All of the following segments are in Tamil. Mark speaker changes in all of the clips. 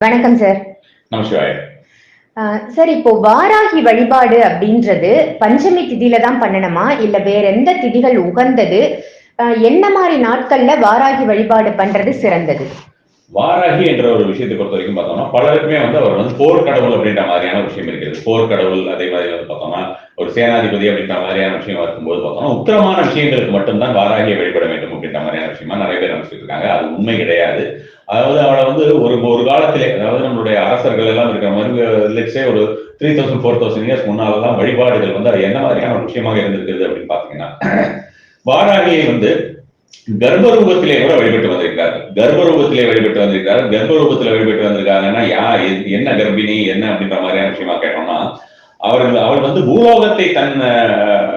Speaker 1: வணக்கம் சார் சார் இப்போ வாராகி வழிபாடு அப்படின்றது பஞ்சமி திதியில தான் பண்ணணுமா? இல்ல வேற எந்த திதிகள் உகந்தது? என்ன மாதிரி நாட்கள்ல வாராகி வழிபாடு பண்றது சிறந்தது?
Speaker 2: வாராகி என்ற ஒரு விஷயத்தை பொறுத்த வரைக்கும் பார்த்தோம்னா பலருக்குமே வந்து அவர் வந்து போர் கடவுள் அப்படின்ற மாதிரியான விஷயம் இருக்கிறது போர் கடவுள் அதே மாதிரி வந்து பார்த்தோம்னா ஒரு சேனாதிபதி அப்படின்ற மாதிரியான விஷயம் இருக்கும்போது பார்த்தோம்னா உத்தரமான விஷயங்களுக்கு மட்டும்தான் வாராகியை வழிபட வேண்டும் அப்படின்ற மாதிரியான விஷயமா நிறைய பேர் நினைச்சிட்டு இருக்காங்க. அது உண்மை கிடையாது. அதாவது அவளை வந்து ஒரு ஒரு காலத்திலே அதாவது நம்மளுடைய அரசர்கள் எல்லாம் இருக்கிற மாதிரி லெட்ஸே ஒரு three thousand four thousand years முன்னாலெல்லாம் வழிபாடுகள் வந்து அது என்ன மாதிரியான ஒரு விஷயமாக இருந்திருக்கிறது அப்படின்னு பாத்தீங்கன்னா வாராகியை வந்து கர்ப்பரூபத்திலே கூட வழிபட்டு வந்திருக்காரு கர்ப்பரூபத்திலே வழிபட்டு வந்திருக்காரு கர்ப்பரூபத்துல வழிபட்டு வந்திருக்காங்கன்னா யா என்ன கர்ப்பிணி என்ன அப்படின்ற மாதிரியான விஷயமா கேட்டோம்னா அவர்கள் அவள் வந்து பூலோகத்தை தன்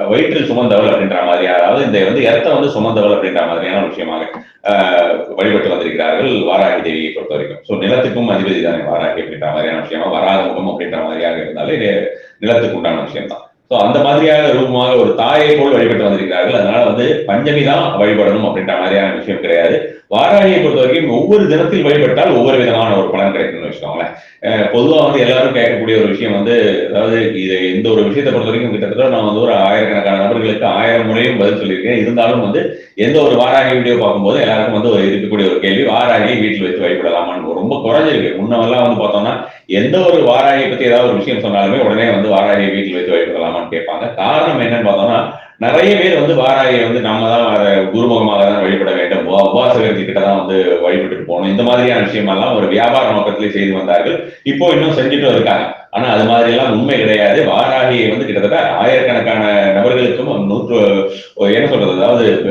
Speaker 2: வயிற்றில் சுமந்தவள் அப்படின்ற மாதிரி அதாவது இந்த வந்து எர்த்த வந்து சுமந்தவள் அப்படின்ற மாதிரியான விஷயமாக அஹ், வழிபட்டு வந்திருக்கிறார்கள் வாராகி தேவியை பொறுத்த வரைக்கும். ஸோ நிலத்துக்கும் அதிபதி தானே வாராகி அப்படின்ற மாதிரியான விஷயமா வராத முகம் அப்படின்ற மாதிரியாக இருந்தாலே நிலத்துக்கு உண்டான விஷயம்தான். ஸோ அந்த மாதிரியாக ரூபமாக ஒரு தாயை போல் வழிபட்டு வந்திருக்கிறார்கள். அதனால வந்து பஞ்சமி தான் வழிபடணும் அப்படின்ற மாதிரியான விஷயம் கிடையாது. வாராகியை பொறுத்த வரைக்கும் ஒவ்வொரு தினத்தில் வழிபட்டால் ஒவ்வொரு விதமான ஒரு பலன் கிடைக்கும்னு வச்சுக்கோங்களேன். பொதுவாக பொதுவா வந்து எல்லாரும் கேட்கக்கூடிய ஒரு விஷயம் வந்து அதாவது இது இந்த ஒரு விஷயத்தை பொறுத்த வரைக்கும் கிட்டத்தட்ட நான் வந்து ஒரு ஆயிரக்கணக்கான நபர்களுக்கு ஆயிரம் முறையும் பதில் சொல்லியிருக்கேன். இருந்தாலும் வந்து எந்த ஒரு வாராகி வீடியோ பார்க்கும்போது எல்லாருக்கும் வந்து ஒரு இருக்கக்கூடிய ஒரு கேள்வி வாராகியை வீட்டில் வச்சு வழிபடலாமான்னு ரொம்ப குறைஞ்சிருக்கு. முன்னெல்லாம் வந்து பார்த்தோம்னா எந்த ஒரு வாராகியை பத்தி ஏதாவது ஒரு விஷயம் சொன்னாலுமே உடனே வந்து வாராகியை வீட்டில் வைத்து வழிபடலாமான்னு கேட்பாங்க. காரணம் என்னன்னு பார்த்தோம்னா நிறைய பேர் வந்து வாராகியை வந்து நம்ம தான் குருமுகமாக தான் வழிபட வேண்டும். உபா- கிட்ட தான் வந்து வழிபட்டு போகணும். இந்த மாதிரியான விஷயமெல்லாம் ஒரு வியாபார நோக்கத்திலே செய்து வந்தார்கள். இப்போ இன்னும் செஞ்சுட்டும் இருக்காங்க. ஆனா அது மாதிரி எல்லாம் உண்மை கிடையாது. வாராகியை வந்து கிட்டத்தட்ட ஆயிரக்கணக்கான நபர்களுக்கும் நூற்று என்ன சொல்றது? அதாவது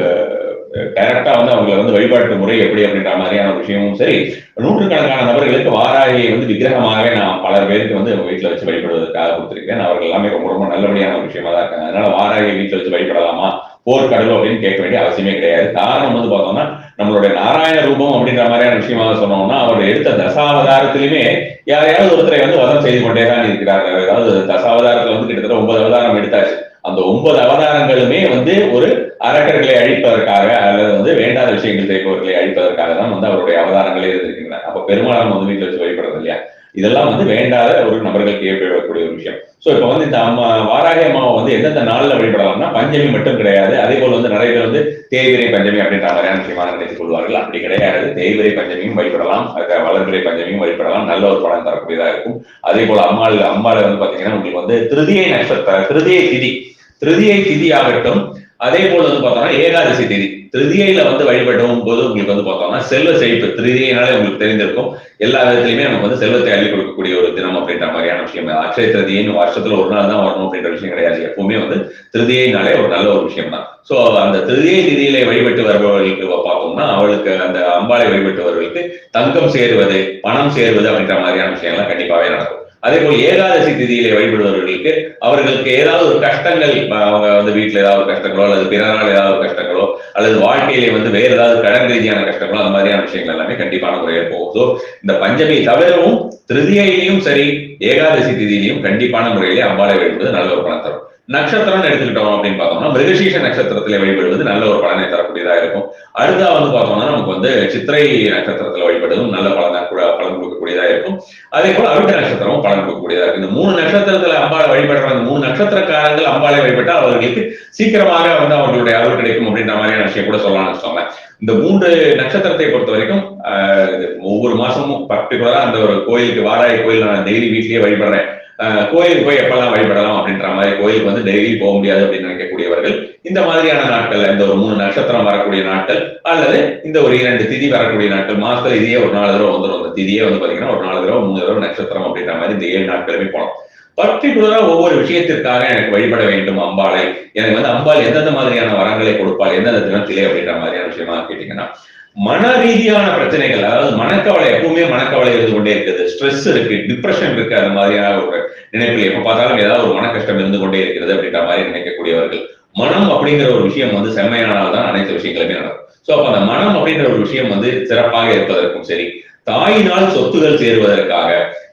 Speaker 2: டைரக்டா வந்து அவங்களை வந்து வழிபாட்டு முறை எப்படி அப்படின்ற மாதிரியான விஷயமும் சரி நூற்றுக்கணக்கான நபர்களுக்கு வாராகியை வந்து விக்கிரகமாகவே நான் பல பேருக்கு வந்து வீட்டுல வச்சு வழிபடுவதற்காக கொடுத்திருக்கேன் அவர்கள் எல்லாமே ரொம்ப ரொம்ப நல்லபடியான விஷயமா தான் இருக்காங்க. அதனால வாராகியை வீட்டுல வச்சு வழிபடலாமா? போர் அப்படின்னு கேட்க வேண்டிய அவசியமே கிடையாது. காரணம் வந்து பார்த்தோம்னா நம்மளுடைய நாராயண ரூபம் அப்படின்ற மாதிரியான விஷயமா சொன்னோம்னா அவர் எடுத்த தசாவதாரத்திலுமே யாரையாவது ஒருத்தரை வந்து வதம் செய்து கொண்டே தான் இருக்கிறார்கள். அதாவது தசாவதாரத்துல வந்து கிட்டத்தட்ட ஒன்பது அவதாரம் எடுத்தாச்சு. அந்த ஒன்பது அவதாரங்களுமே வந்து ஒரு அரக்கர்களை அழிப்பதற்காக அல்லது வந்து வேண்டாத அழிப்பதற்காக தான் வந்து அவருடைய அவதாரங்களே இருந்திருக்கின்றன. அப்ப பெருமாள் வந்து வீட்டில் வச்சு வழிபடுறது இல்லையா? இதெல்லாம் வந்து வேண்டாத ஒரு நபர்களுக்கு ஏற்படக்கூடிய ஒரு விஷயம். சோ இப்ப வந்து இந்த அம்மா வாராகி அம்மாவை வந்து எந்தெந்த நாள்ல வழிபடலாம்னா பஞ்சமி மட்டும் கிடையாது. அதே போல வந்து நிறைய பேர் வந்து தேய்விரை பஞ்சமி அப்படின்ற மாதிரியான விஷயமாக நினைத்துக் கொள்வார்கள். அப்படி கிடையாது. தேய்விரை பஞ்சமியும் வழிபடலாம். அது வளர்பிறை பஞ்சமியும் வழிபடலாம். நல்ல ஒரு படம் தரக்கூடியதா இருக்கும். அதே போல அம்மாள் அம்மாள் வந்து பாத்தீங்கன்னா உங்களுக்கு வந்து திருதியை நட்சத்திர திருதியை திதி திருதியை திதி ஆகட்டும் அதே போல வந்து பார்த்தோம்னா ஏகாதசி திதி. திருதியில வந்து வழிபடும் போது உங்களுக்கு வந்து பார்த்தோம்னா செல்வ செழிப்பு திருதியினாலே உங்களுக்கு தெரிந்திருக்கும். எல்லா விதத்திலுமே நமக்கு வந்து செல்வத்தை அள்ளி கொடுக்கக்கூடிய ஒரு தினம் அப்படின்ற மாதிரியான விஷயம். அக்ஷய திருதியின்னு வருஷத்துல ஒரு நாள் தான் வரணும் அப்படின்ற விஷயம் கிடையாது. எப்பவுமே வந்து திருதியினாலே ஒரு நல்ல ஒரு விஷயம் தான். சோ அந்த திருதியை திதியிலே வழிபட்டு வருபவர்களுக்கு பார்த்தோம்னா அவளுக்கு அந்த அம்பாளை வழிபட்டவர்களுக்கு தங்கம் சேருவது பணம் சேருவது அப்படின்ற மாதிரியான விஷயங்கள்லாம் கண்டிப்பாவே நடக்கும். அதே போல் ஏகாதசி திதியிலே வழிபடுபவர்களுக்கு அவர்களுக்கு ஏதாவது ஒரு கஷ்டங்கள் அவங்க வந்து வீட்டில் ஏதாவது ஒரு கஷ்டங்களோ அல்லது பிறநாள் ஏதாவது ஒரு கஷ்டங்களோ அல்லது வாழ்க்கையிலே வந்து வேறு ஏதாவது கடன் ரீதியான கஷ்டங்களோ அந்த மாதிரியான விஷயங்கள் எல்லாமே கண்டிப்பான முறையில் போகும். ஸோ இந்த பஞ்சமி தவிரவும் திருதியிலையும் சரி ஏகாதசி திதியிலையும் கண்டிப்பான முறையிலே அம்பாளை வழிபடுவது நல்ல ஒரு பணம் தரும். நட்சத்திரம்னு எடுத்துக்கிட்டோம் அப்படின்னு பார்த்தோம்னா மிருகசீஷ நட்சத்திரத்திலே வழிபடுவது நல்ல ஒரு பலனை தரக்கூடியதா இருக்கும். அடுத்தா வந்து பார்த்தோம்னா நமக்கு வந்து சித்திரை நட்சத்திரத்துல வழிபடுவதும் நல்ல பலனை கூட பலன் கொடுக்கக்கூடியதா இருக்கும். அதே போல அவிட்ட நட்சத்திரமும் பலன் கொடுக்கக்கூடியதா இருக்கும். இந்த மூணு நட்சத்திரத்துல அம்பாளை வழிபடுற அந்த மூணு நட்சத்திரக்காரங்கள் அம்பாளை வழிபட்டால் அவர்களுக்கு சீக்கிரமாக வந்து அவர்களுடைய அருள் கிடைக்கும் அப்படின்ற மாதிரியான விஷயம் கூட சொல்லலாம்னு வச்சுக்கோங்க. இந்த மூன்று நட்சத்திரத்தை பொறுத்த வரைக்கும் ஆஹ், ஒவ்வொரு மாசமும் பர்டிகுலரா அந்த ஒரு கோயிலுக்கு வாராய கோயில் நான் டெய்லி வீட்லயே வழிபடுறேன். கோயிலுக்கு போய் எப்பெல்லாம் வழிபடலாம் அப்படின்ற மாதிரி கோயிலுக்கு வந்து டெய்லி போக முடியாது அப்படின்னு நினைக்கக்கூடியவர்கள் இந்த மாதிரியான நாட்கள்ல இந்த ஒரு மூணு நட்சத்திரம் வரக்கூடிய நாட்கள் அல்லது இந்த ஒரு இரண்டு திதி வரக்கூடிய நாட்கள் மாசத்துல இதையே ஒரு நாலு தடவை வந்துடும் அந்த திதியே வந்து பாத்தீங்கன்னா ஒரு நாலு தடவை மூணு தடவை நட்சத்திரம் அப்படின்ற மாதிரி இந்த ஏழு நாட்களுமே போனோம். பர்டிகுலரா ஒவ்வொரு விஷயத்திற்காக எனக்கு வழிபட வேண்டும் அம்பாளை. எனக்கு வந்து அம்பாள் எந்தெந்த மாதிரியான வரங்களை கொடுப்பாள் எந்தெந்த தினத்திலே அப்படின்ற மாதிரியான விஷயமா கேட்டீங்கன்னா மன ரீதியான பிரச்சனைகள் அதாவது மனக்கவலை எப்பவுமே மனக்கவலை இருந்து கொண்டே இருக்குது. ஸ்ட்ரெஸ் இருக்கு டிப்ரெஷன் இருக்கு அந்த மாதிரியான ஒரு நினைப்பில் எப்ப பார்த்தாலும் ஏதாவது ஒரு மன கஷ்டம் இருந்து கொண்டே இருக்கிறது அப்படின்ற மாதிரி நினைக்கக்கூடியவர்கள். மனம் அப்படிங்கிற ஒரு விஷயம் வந்து செம்மையானால்தான் அனைத்து விஷயங்களுமே நடக்கும். சோ அப்ப அந்த மனம் அப்படிங்கிற ஒரு விஷயம் வந்து சிறப்பாக இருப்பதற்கும் சரி தாயினால் சொத்துகள் சேருவதற்காக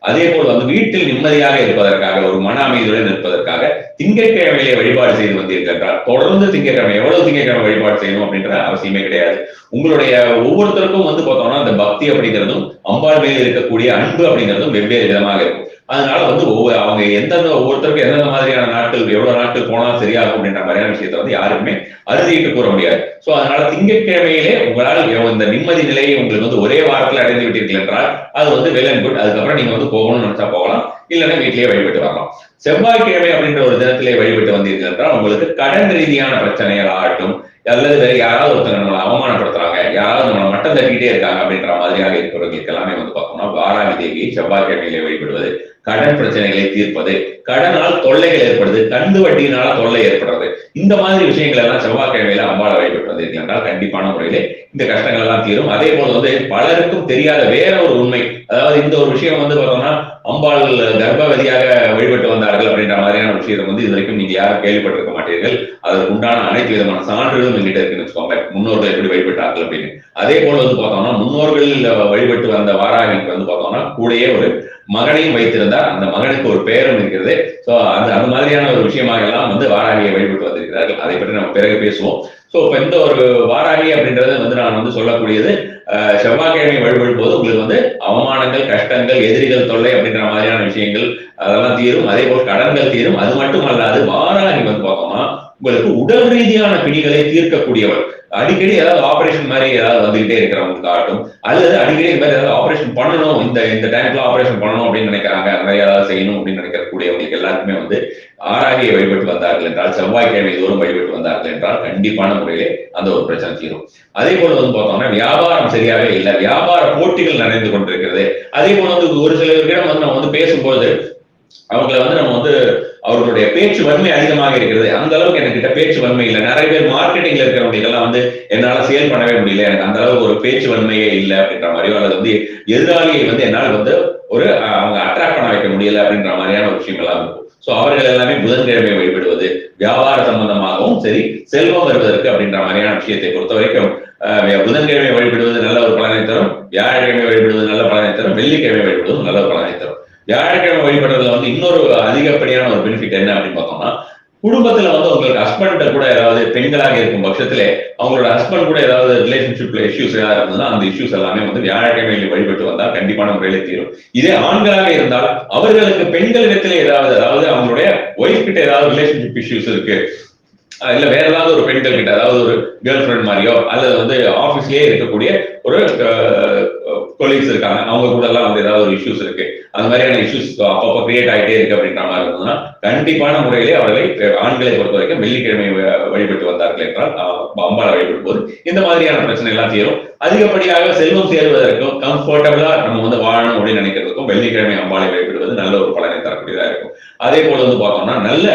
Speaker 2: அதே போல் வந்து வீட்டில் நிம்மதியாக இருப்பதற்காக ஒரு மன அமைதியுடன் இருப்பதற்காக திங்கட்கிழமையிலே வழிபாடு செய்து வந்திருக்கின்றார் தொடர்ந்து திங்கட்கிழமை எவ்வளவு திங்கட்கிழமை வழிபாடு செய்யணும் அப்படின்ற அவசியமே கிடையாது. உங்களுடைய ஒவ்வொருத்தருக்கும் வந்து பார்த்தோம்னா அந்த பக்தி அப்படிங்கிறதும் அம்பாள் மேல் இருக்கக்கூடிய அன்பு அப்படிங்கிறதும் வெவ்வேறு விதமாக இருக்கும். அதனால வந்து ஒவ்வொரு அவங்க எந்தெந்த ஒவ்வொருத்தருக்கும் எந்தெந்த மாதிரியான நாட்கள் எவ்வளவு நாட்கள் போனா சரியாகும் அப்படின்ற மாதிரியான விஷயத்த வந்து யாருமே அறுதிட்டு கூற முடியாது. சோ அதனால திங்கட்கிழமையிலே உங்களால் இந்த நிம்மதி நிலையை உங்களுக்கு வந்து ஒரே வாரத்தில் அடைந்து விட்டீர்கள் என்றால் அது வந்து வெல் அண்ட் குட் அதுக்கப்புறம் நீங்க வந்து போகணும்னு நினைச்சா போகலாம். இல்லைன்னா வீட்லயே வழிபட்டு வரலாம். செவ்வாய்க்கிழமை அப்படின்ற ஒரு தினத்திலே வழிபட்டு வந்தீர்கள் என்றால் உங்களுக்கு கடன் ரீதியான பிரச்சனைகள் ஆகட்டும். அல்லது வேற யாராவது ஒருத்தர் நம்மளை அவமானப்படுத்துறாங்க. யாராவது நம்மளை மட்டம் தட்டிக்கிட்டே இருக்காங்க அப்படின்ற மாதிரியாக இருக்கிறவங்களுக்கு எல்லாமே வந்து பார்த்தோம்னா வாராகி தேவியை செவ்வாய்க்கிழமையிலே வழிபடுவது கடன் பிரச்சனைகளை தீர்ப்பது கடனால் தொல்லைகள் ஏற்படுது கந்து வட்டியினால தொல்லை ஏற்படுறது. இந்த மாதிரி விஷயங்கள் எல்லாம் செவ்வாய்க்கிழமையில அம்பாளை வழிபட்டு வந்தீர்கள் கண்டிப்பான முறையிலே இந்த கஷ்டங்கள் எல்லாம் தீரும். அதே போல வந்து பலருக்கும் தெரியாத வேற ஒரு உண்மை. அதாவது இந்த ஒரு விஷயம் வந்து பார்த்தோம்னா அம்பாள் கர்ப்பவதியாக வழிபட்டு வந்தார்கள் அப்படின்ற மாதிரியான விஷயத்தை வந்து இது வரைக்கும் நீங்க யாரும் கேள்விப்பட்டிருக்க மாட்டீர்கள். அதற்கு உண்டான அனைத்து விதமான சான்றுகளும் எங்கிட்ட இருக்குன்னு வச்சுக்கோங்க முன்னோர்கள் எப்படி வழிபட்டார்கள் அப்படின்னு. அதே போல வந்து பார்த்தோம்னா முன்னோர்கள் வழிபட்டு வந்த வாராகிக்கு வந்து பார்த்தோம்னா கூடயே ஒரு மகனையும் வைத்திருந்தார். அந்த மகனுக்கு ஒரு பெயரும் இருக்கிறது. சோ அந்த அந்த மாதிரியான ஒரு விஷயமாக எல்லாம் வந்து வாராகியை வழிபட்டு வந்திருக்கிறார்கள். அதை பற்றி நம்ம பிறகு பேசுவோம். சோ இப்ப இந்த ஒரு வாராகி அப்படின்றது வந்து நான் வந்து சொல்லக்கூடியது செவ்வாய்க்கிழமை வழிபடும் போது உங்களுக்கு வந்து அவமானங்கள் கஷ்டங்கள் எதிரிகள் தொல்லை அப்படின்ற மாதிரியான விஷயங்கள் அதெல்லாம் தீரும். அதே போல் கடன்கள் தீரும். அது மட்டும் அல்லாது வாராகி வந்து பார்த்தோம்னா உங்களுக்கு உடல் ரீதியான பிணிகளை தீர்க்கக்கூடியவர். அடிக்கடி ஏதாவது ஆபரேஷன் மாதிரி ஏதாவது வந்துகிட்டே இருக்கிறவங்களுக்கு ஆகட்டும் அல்லது அடிக்கடி இந்த மாதிரி ஏதாவது ஆபரேஷன் பண்ணணும். இந்த இந்த டைம்ல ஆபரேஷன் பண்ணணும் அப்படின்னு நினைக்கிறாங்க. அந்த மாதிரி ஏதாவது செய்யணும் அப்படின்னு நினைக்கக்கூடியவங்களுக்கு எல்லாருக்குமே வந்து ஆராகியை வழிபட்டு வந்தார்கள் என்றால் செவ்வாய்க்கிழமை தோறும் வழிபட்டு வந்தார்கள் என்றால் கண்டிப்பான முறையிலே அந்த ஒரு பிரச்சனை தீரும். அதே போல வந்து பார்த்தோம்னா வியாபாரம் சரியாவே இல்லை. வியாபார போட்டிகள் நடந்து கொண்டிருக்கிறது. அதே போல வந்து ஒரு சிலரிடம் வந்து நம்ம வந்து பேசும்போது அவங்களை வந்து நம்ம வந்து அவர்களுடைய பேச்சு வன்மை அதிகமாக இருக்கிறது. அந்த அளவுக்கு என்கிட்ட பேச்சு வன்மை இல்லை. நிறைய பேர் மார்க்கெட்டிங்ல இருக்கிறவங்களுக்கெல்லாம் வந்து என்னால சேல் பண்ணவே முடியல. எனக்கு அந்த அளவுக்கு ஒரு பேச்சு வன்மையே இல்லை அப்படின்ற மாதிரியோ அல்லது வந்து எதிராளியை வந்து என்னால் வந்து ஒரு அவங்க அட்ராக்ட் பண்ண வைக்க முடியல அப்படின்ற மாதிரியான ஒரு விஷயம் எல்லாம் இருக்கும். சோ அவர்கள் எல்லாமே புதன்கிழமை வழிபடுவது வியாபார சம்பந்தமாகவும் சரி செல்வம் வருவதற்கு அப்படின்ற மாதிரியான விஷயத்தை பொறுத்த வரைக்கும் புதன்கிழமை வழிபடுவது நல்ல ஒரு பலனை தரும் வியாழக்கிழமை வழிபடுவது நல்ல பலனை தரும் வெள்ளிக்கிழமை வழிபடுவது நல்ல ஒரு பலனை தரும். வியாழக்கிழமை வழிபடுறதுல வந்து இன்னொரு அதிகப்படியான ஒரு பெனிஃபிட் என்ன அப்படின்னு பார்த்தோம்னா குடும்பத்துல வந்து உங்களுக்கு ஹஸ்பண்ட கூட ஏதாவது பெண்களாக இருக்கும் பட்சத்திலே அவங்களோட ஹஸ்பண்ட் கூட ஏதாவது ரிலேஷன்ஷிப்ல இஷ்யூஸ் ஏதாவது இருந்ததுன்னா அந்த இஷ்யூஸ் எல்லாமே வந்து வியாழக்கிழமையில வழிபட்டு வந்தால் கண்டிப்பான முறையில தீரும். இதே ஆண்களாக இருந்தால் அவர்களுக்கு பெண்களிடத்துல ஏதாவது அதாவது அவங்களுடைய ஒய்ஃப் கிட்ட ஏதாவது ரிலேஷன்ஷிப் இஷ்யூஸ் இருக்கு. இல்ல வேற ஏதாவது ஒரு பெண்கள் கிட்ட அதாவது ஒரு கேர்ள் ஃப்ரெண்ட் மாதிரியோ அல்லது வந்து ஆபீஸ்லயே இருக்கக்கூடிய ஒரு கொலீக்ஸ் இருக்காங்க அவங்க கூட எல்லாம் வந்து ஏதாவது ஒரு இஷ்யூஸ் இருக்கு. அந்த மாதிரியான இஷ்யூஸ் அப்பப்போ கிரியேட் ஆகிட்டே இருக்கு அப்படின்ற மாதிரி இருந்ததுன்னா கண்டிப்பான முறையிலே அவர்களை ஆண்களை பொறுத்த வரைக்கும் வெள்ளிக்கிழமை வழிபட்டு வந்தார்கள் என்றால் அம்பாளை வழிபடும் போது இந்த மாதிரியான பிரச்சனை எல்லாம் தீரும். அதிகப்படியாக செல்வம் சேருவதற்கும் கம்ஃபர்டபுளா நம்ம வந்து வாழணும் அப்படின்னு நினைக்கிறதுக்கும் வெள்ளிக்கிழமை அம்பாளை வழிபடுவது நல்ல ஒரு பலனை தரக்கூடியதா இருக்கும். அதே போல வந்து பார்த்தோம்னா நல்ல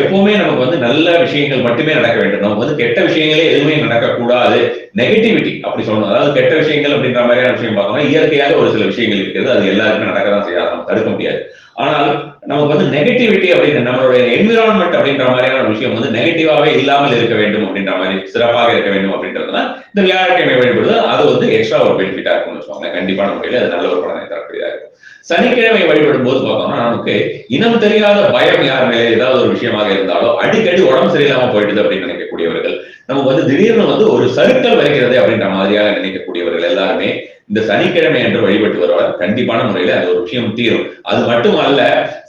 Speaker 2: எப்பவுமே நமக்கு வந்து நல்ல விஷயங்கள் மட்டுமே நடக்க வேண்டும். நமக்கு வந்து கெட்ட விஷயங்களே எதுவுமே நடக்கக்கூடாது. நெகட்டிவிட்டி அப்படி சொல்லணும். அதாவது கெட்ட விஷயங்கள் அப்படின்ற மாதிரியான விஷயம் பார்த்தோம்னா இயற்கையாக ஒரு சில விஷயங்கள் இருக்கிறது. அது எல்லாருக்குமே நடக்க தான் செய்யாது நம்ம தடுக்க முடியாது. ஆனால் நமக்கு வந்து நெகட்டிவிட்டி அப்படின்னு நம்மளுடைய என்விரான்மெண்ட் அப்படின்ற மாதிரியான ஒரு விஷயம் வந்து நெகட்டிவாவே இல்லாமல் இருக்க வேண்டும் அப்படின்ற மாதிரி சிறப்பாக இருக்க வேண்டும் அப்படின்றதுனா இந்த வியாழக்கிழமை வழிபடுது அது வந்து எக்ஸ்ட்ரா ஒரு பெனிஃபிட்டா இருக்கும்னு வச்சுக்கோங்க கண்டிப்பான முறையில் அது நல்ல ஒரு பலனை தரக்கூடியதாக இருக்கும். சனிக்கிழமை வழிபடும் போது பார்த்தோம்னா நமக்கு இனம் தெரியாத பயம் யார் மேலே ஏதாவது ஒரு விஷயமாக இருந்தாலோ அடிக்கடி உடம்பு சரியில்லாம போயிடுது அப்படின்னு நினைக்கக்கூடியவர்கள் நமக்கு வந்து திடீர்னு வந்து ஒரு சருக்கள் வருகிறது அப்படின்ற மாதிரியாக நினைக்கக்கூடியவர்கள் எல்லாருமே இந்த சனிக்கிழமை என்று வழிபட்டு வருவார். கண்டிப்பான முறையில அது ஒரு விஷயம் தீரும். அது மட்டுமல்ல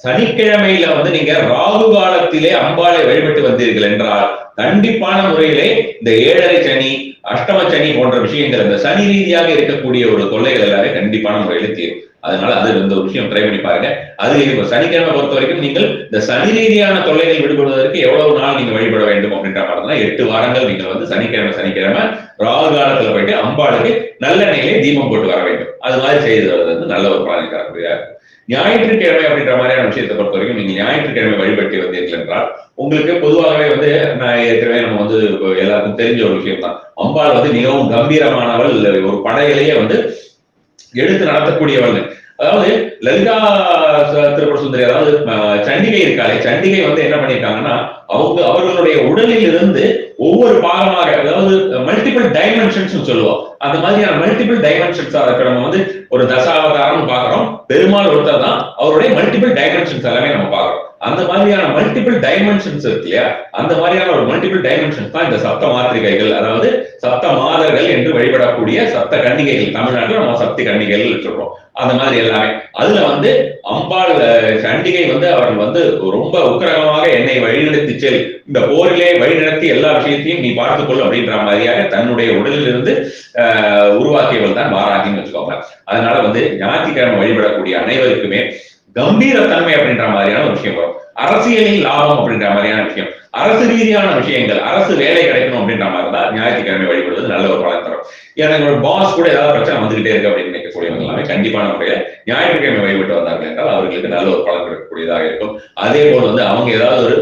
Speaker 2: சனிக்கிழமையில வந்து நீங்க ராகு காலத்திலே அம்பாளை வழிபட்டு வந்தீர்கள் என்றால் கண்டிப்பான முறையிலே இந்த ஏழரை சனி அஷ்டம சனி போன்ற விஷயங்கள் இந்த சனி ரீதியாக இருக்கக்கூடிய ஒரு தொல்லைகள் எல்லாமே கண்டிப்பான முறையில தீரும். அதனால அது இந்த ஒரு விஷயம் ட்ரை பண்ணி பாருங்க. அது சனிக்கிழமை பொறுத்த வரைக்கும் நீங்கள் இந்த சனி ரீதியான தொல்லைகள் விடுபடுவதற்கு எவ்வளவு நாள் நீங்க வழிபட வேண்டும் அப்படின்ற மாதிரி எட்டு வாரங்கள் நீங்கள் வந்து சனிக்கிழமை சனிக்கிழமை ராகு காலத்துல போயிட்டு அம்பாளுக்கு நல்லெண்ணெயிலே தீபம் போட்டு வர வேண்டும். அது மாதிரி செய்து வந்து நல்ல ஒரு பலனை தரக்கூடியதா இருக்கும் ஞாயிற்றுக்கிழமை அப்படின்ற மாதிரியான விஷயத்தை பொறுத்த வரைக்கும் நீங்க ஞாயிற்றுக்கிழமை வழிபட்டு வந்தீர்கள் என்றால் உங்களுக்கு பொதுவாகவே வந்து நான் ஏற்கனவே நம்ம வந்து எல்லாருக்கும் தெரிஞ்ச ஒரு விஷயம் தான் அம்பாள் வந்து மிகவும் கம்பீரமானவள் ஒரு படையிலேயே வந்து எடுத்து நடத்தக்கூடியவள் அதாவது லலிதா திருப்பட சுந்தரி அதாவது சண்டிகை இருக்காளே சண்டிகை வந்து என்ன பண்ணியிருக்காங்கன்னா அவங்க அவர்களுடைய உடலில் இருந்து ஒவ்வொரு பாகமாக அதாவது மல்டிபிள் டைமென்ஷன்ஸ் சொல்லுவோம். அந்த மாதிரியான மல்டிபிள் டைமென்ஷன்ஸ் இப்ப நம்ம வந்து ஒரு தசாவதாரம் பாக்குறோம் பெருமாள் ஒருத்தர் தான் அவருடைய மல்டிபிள் டைமென்ஷன்ஸ் எல்லாமே நம்ம பாக்குறோம் அந்த மாதிரியான மல்டிபிள் டைமென்ஷன்ஸ் இருக்கு இல்லையா அந்த மாதிரியான ஒரு மல்டிபிள் டைமென்ஷன்ஸ் தான் இந்த சப்த மாத்திரிகைகள் அதாவது சப்த மாதர்கள் என்று வழிபடக்கூடிய சப்த கன்னிகைகள். தமிழ்நாட்டில் நம்ம சப்தி கன்னிகைகள் சொல்றோம். அந்த மாதிரி எல்லாமே. அதுல வந்து அம்பாள் சண்டிகை வந்து அவர்கள் வந்து ரொம்ப உக்கிரகமாக என்னை வழிநடத்தி செல். இந்த போரிலே வழிநடத்தி எல்லா விஷயத்தையும் நீ பார்த்துக்கொள் அப்படின்ற மாதிரியாக தன்னுடைய உடலில் இருந்து அஹ், உருவாக்கியவள் தான் மாறாகின்னு வச்சுக்கோங்க. அதனால வந்து ஞாயிற்றுக்கிழமை வழிபடக்கூடிய அனைவருக்குமே கம்பீரத்தன்மை அப்படின்ற மாதிரியான ஒரு விஷயம் வரும். அரசியலில் லாபம் அப்படின்ற மாதிரியான விஷயம். அரசு ரீதியான விஷயங்கள் அரசு வேலை கிடைக்கணும் அப்படின்ற மாதிரி தான் ஞாயிற்றுக்கிழமை வழிபடுவது நல்ல ஒரு பலன் தரும். எனக்கு ஒரு பாஸ் கூட ஏதாவது பிரச்சனை வந்துகிட்டே இருக்கு அப்படின்னு நினைக்கக்கூடியவங்க எல்லாமே கண்டிப்பான முறையில் ஞாயிற்றுக்கிழமை வழிபட்டு வந்தார்கள் என்றால் அவர்களுக்கு நல்ல ஒரு பலன் கிடைக்கக்கூடியதாக இருக்கும். அதே போல் வந்து அவங்க ஏதாவது ஒரு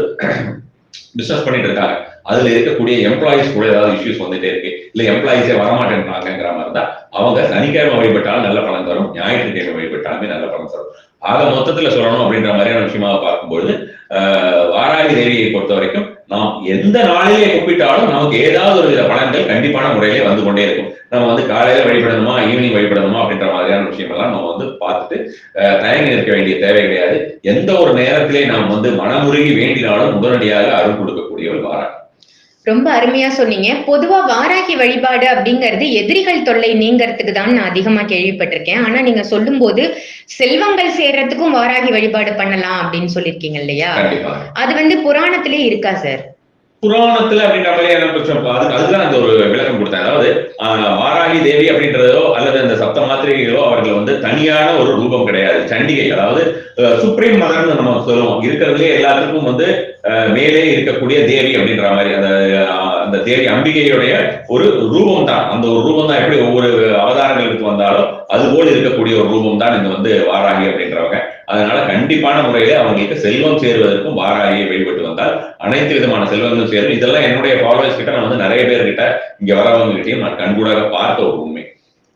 Speaker 2: பிசினஸ் பண்ணிட்டு இருக்காங்க. அதுல இருக்கக்கூடிய எம்ப்ளாயிஸ் கூட ஏதாவது இஷ்யூஸ் வந்துட்டே இருக்கு. இல்ல எம்ப்ளாயிஸே வரமாட்டேன்றாங்கிற மாதிரி தான் அவங்க சனிக்கிழமை வழிபட்டாலும் நல்ல பலன் தரும். ஞாயிற்றுக்கிழமை வழிபட்டாலுமே நல்ல பலன் தரும். ஆக மொத்தத்துல சொல்லணும் அப்படின்ற மாதிரியான விஷயமா பார்க்கும்போது ஆஹ், வாராகி தேவியை பொறுத்த வரைக்கும் நாம் எந்த நாளிலே கூப்பிட்டாலும் நமக்கு ஏதாவது ஒரு வித பலன்கள் கண்டிப்பான முறையிலே வந்து கொண்டே இருக்கும். நம்ம வந்து காலையில வழிபடணுமா ஈவினிங் வழிபடணுமா அப்படின்ற மாதிரியான விஷயமெல்லாம் நம்ம வந்து பார்த்துட்டு தயங்கி நிற்க வேண்டிய தேவை கிடையாது. எந்த ஒரு நேரத்திலே நாம் வந்து மனமுருகி வேண்டினாலும் உடனடியாக அருள் ஒரு வாராகி.
Speaker 1: ரொம்ப அருமையா சொன்னீங்க. பொதுவா வாராகி வழிபாடு அப்படிங்கிறது எதிரிகள் தொல்லை நீங்கிறதுக்கு தான் நான் அதிகமா கேள்விப்பட்டிருக்கேன். ஆனா நீங்க சொல்லும்போது செல்வங்கள் சேர்றதுக்கும் வாராகி வழிபாடு பண்ணலாம் அப்படின்னு சொல்லியிருக்கீங்க இல்லையா? அது வந்து புராணத்திலே இருக்கா சார்?
Speaker 2: புராணத்துல அப்படின்ற மாதிரி என்ன பிரச்சனை? அதுக்கு அதுதான் அந்த ஒரு விளக்கம் கொடுத்தேன். அதாவது ஆஹ், வாராகி தேவி அப்படின்றதோ அல்லது அந்த சப்த மாத்திரைகளோ அவர்கள் வந்து தனியான ஒரு ரூபம் கிடையாது. சண்டிகை அதாவது சுப்ரீம் மதர்னு நம்ம சொல்லுவோம். இருக்கிறதுலே எல்லாத்துக்கும் வந்து மேலே இருக்கக்கூடிய தேவி அப்படின்ற மாதிரி அந்த அந்த தேவி அம்பிகையுடைய ஒரு ரூபம் தான் அந்த ஒரு ரூபம் தான் எப்படி ஒவ்வொரு அவதாரங்களுக்கு வந்தாலும் அது போல் இருக்கக்கூடிய ஒரு ரூபம் தான் இங்க வந்து வாராகி அப்படின்றவங்க அதனால கண்டிப்பான முறையில அவங்களுக்கு செல்வம் சேருவதற்கும் வாராகியை வழிபட்டு வந்தால் அனைத்து விதமான செல்வங்களும் சேரும். இதெல்லாம் என்னுடைய ஃபாலோவர்ஸ் கிட்ட நான் வந்து நிறைய பேர்கிட்ட இங்க வரவங்க கிட்டையும் நான் கண்கூடாக பார்த்த ஒரு உண்மை.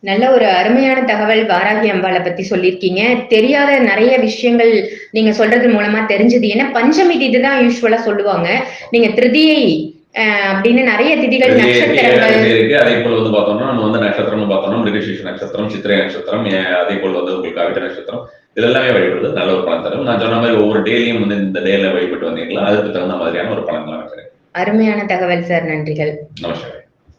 Speaker 1: நல்ல ஒரு அருமையான தகவல் வாராகி அம்பாளை பத்தி சொல்லியிருக்கீங்க. தெரியாத நிறைய விஷயங்கள் நீங்க சொல்றது மூலமா தெரிஞ்சது. ஏன்னா பஞ்சமி திதி தான் யூஸ்வலா சொல்லுவாங்க. நீங்க திருதியை அப்படின்னு நிறைய திதிகள் நட்சத்திரங்கள்.
Speaker 2: இருக்கு. அதே போல வந்து பார்த்தோம்னா நம்ம வந்து நட்சத்திரம்னு பார்த்தோம்னா மிருகசீஷ நட்சத்திரம் சித்திரை நட்சத்திரம் அதே போல வந்து உங்களுக்கு அவிட்ட நட்சத்திரம். இது எல்லாமே வழிபடுறது நல்ல ஒரு பலன் தரும். நான் சொன்ன மாதிரி ஒவ்வொரு டேலையும் வந்து இந்த டேல வழிபட்டு வந்தீங்களா? அதுக்கு தகுந்த மாதிரியான ஒரு பலன்கள்.
Speaker 1: அருமையான தகவல் சார். நன்றிகள்.
Speaker 2: நமஸ்காரம்.